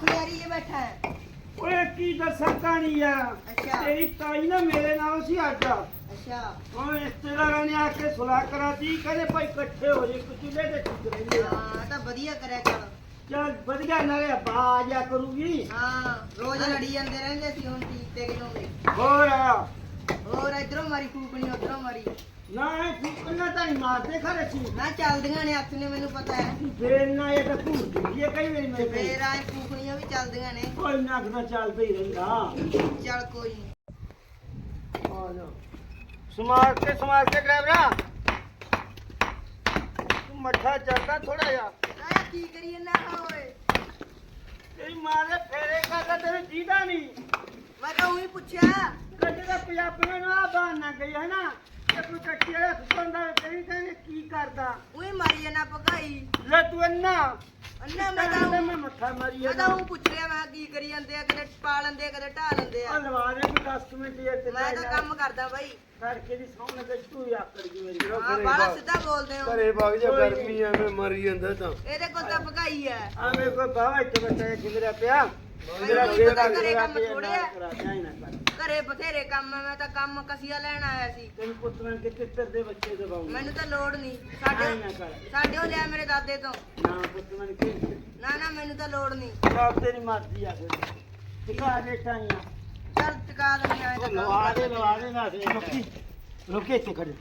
ਖਿਆਰੀ ਇਹ ਬੈਠਾ ਹੈ। ਓਏ ਕੀ ਦੱਸਾਂ ਕਹਾਣੀ ਯਾਰ ਅੱਛਾ। ਤੇਰੀ ਤਾਈ ਨਾ ਮੇਰੇ ਨਾਲ ਸੀ ਅੱਜ। ਅੱਛਾ। ਉਹ ਰਿਸ਼ਤੇਦਾਰਾਂ ਨੇ ਆ ਕੇ ਸੁਲਾਹ ਕਰਾਤੀ ਕਹਿੰਦੇ ਭਾਈ ਇਕੱਠੇ ਹੋ ਜੇ ਠੀਕ ਰਹਿੰਦੇ ਆ। ਹਾਂ ਤਾਂ ਵਧੀਆ ਕਰਿਆ ਚੱਲ ਚੱਲ ਵਧੀਆ ਨਾਲੇ ਬਾਜ ਆ ਕਰੂਗੀ। ਹਾਂ ਰੋਜ਼ ਲੜੀ ਜਾਂਦੇ ਰਹਿੰਦੇ ਸੀ ਹੁਣ ਠੀਕ ਤੇ ਕਿਲੋਗੇ ਹੋਰ ਇਧਰੋਂ ਮਾਰੀ ਫੂਕਣੀ ਉਧਰੋਂ ਮਾਰੀ। ਨਾ ਇਹ ਫੁੱਕਣਾ ਤਾਂ ਨਹੀਂ ਮਾਰਦੇ ਖਰੇ ਸੀ। ਮੈਂ ਚੱਲਦੀਆਂ ਨੇ ਹੱਥ ਨੇ ਮੈਨੂੰ ਪਤਾ ਹੈ। ਫੇਰ ਨਾ ਇਹ ਤਾਂ ਭੂਰ ਦਿੰਦੀ ਹੈ ਕਈ ਵਾਰੀ ਮੇਰੇ ਫੇਰ ਆਏ ਫੂਕਣੀਆਂ ਵੀ ਚੱਲਦੀਆਂ ਨੇ। ਕੋਈ ਨਾ ਕਿਦਾ ਚੱਲਦਾ ਹੀ ਰਹਿੰਦਾ। ਚੱਲ ਕੋਈ ਨੀ। ਆ ਜਾ। ਸਮਾਰ ਕੇ ਸਮਾਰ ਕੇ ਡਰਾਈਵਰਾ ਤੂੰ ਮੱਠਾ ਚੱਲਦਾ ਥੋੜਾ ਜਿਹਾ। ਆਇਆ ਕੀ ਕਰੀਏ ਨਾ ਓਏ? ਤੇਰੀ ਮਾਂ ਦੇ ਫੇਰੇ ਕਰਦਾ ਤੇਰੇ ਜੀਦਾ ਨਹੀਂ। ਮੈਂ ਤਾਂ ਉਹੀ ਪੁੱਛਿਆ। ਦਾ ਪੰਜਾਬੀਆਂ ਨੂੰ ਆ ਬਹਾਨਾ ਗਈ ਹੈ ਨਾ ਤੇ ਕੋਈ ਕੱਟੀ ਵਾਲਾ ਸੁਣਦਾ ਤੇਰੀ ਕਹਿੰਦੇ ਕੀ ਕਰਦਾ? ਉਹੀ ਮਾਰੀ ਜਾਣਾ ਪਕਾਈ ਲੈ ਤੂੰ ਅੰਨਾ। ਅੰਨਾ ਮੈਂ ਤਾਂ ਮੈਂ ਮੱਥਾ ਮਾਰੀ ਮੈਂ ਤਾਂ ਜਾਂਦਾ। ਉਹ ਪੁੱਛ ਰਿਹਾ ਮੈਂ ਕੀ ਕਰੀ ਜਾਂਦੇ ਆ ਕਦੇ ਪਾ ਲੈਂਦੇ ਆ ਕਦੇ ਢਾ ਲੈਂਦੇ ਆ। ਆ ਲਵਾ ਦੇ ਕੋਈ 10 ਮਿੰਟ ਯਾਰ ਤੇ ਮੈਂ ਤਾਂ ਕੰਮ ਕਰਦਾ ਬਾਈ। ਕਰਕੇ ਦੀ ਸੌਣ ਤੇ ਤੂੰ ਹੀ ਆਕੜ ਗਈ ਮੇਰੀ। ਹਾਂ ਬਾਲਾ ਸਿੱਧਾ ਬੋਲਦੇ ਹੋ। ਘਰੇ ਵਗ ਜਾ ਗਰਮੀ ਐਵੇਂ ਮਰੀ ਜਾਂਦਾ ਤਾਂ। ਇਹਦੇ ਕੋਲ ਤਾਂ ਪਕਾਈ ਹੈ। ਆ ਮੇਰੇ ਕੋਲ ਬਾਵਾ ਇੱਥੇ ਬੱਚਾ ਕਿਧਰ ਪਿਆ। ਮੈਨੂੰ ਪਤਾ ਘਰੇ ਕੰਮ ਤੇ ਥੋੜ੍ਹੇ ਨਾਲ ਆ। ਕਰਾ ਦਿਆਂ ਹੀ ਨਾ ਕਰ ਘਰੇ ਬਥੇਰੇ ਕੰਮ ਆ ਮੈਂ ਤਾਂ ਕੰਮ ਕਸੀਆ ਲੈਣ ਆਇਆ ਸੀ। ਤੈਨੂੰ ਪੁੱਤਰਾਂ ਕੇ ਕਿੱਤਰ ਦੇ ਬੱਚੇ ਦਵਾਉਂ ਮੈਨੂੰ ਤਾਂ ਲੋੜ ਨਹੀਂ। ਆਈ ਨਾ ਸਾਡੇ ਕਰ। ਸਾਡੇ ਉਹ ਲਿਆ ਮੇਰੇ ਦਾਦੇ ਤੋਂ। ਨਾ ਪੁੱਤਰਾਂ ਕੇ ਨਾ ਨਾ ਮੈਨੂੰ ਤਾਂ ਲੋੜ ਨਹੀਂ। ਆਪ ਤੇਰੀ ਮਰਜ਼ੀ ਆ ਫਿਰ। ਦਿਖਾ ਦੇ ਟਾਈਆਂ। ਚੱਲ ਟਿਕਾ ਦਿੰਦੇ ਆਏ ਤਾਂ ਕੰਮ ਲਵਾ ਦੇ ਕਰਦੇ ਲਵਾ ਦੇ ਨਾ ਦੇ। ਰੁਕੀ। ਰੁਕੇ ਇੱਥੇ ਖੜੇ।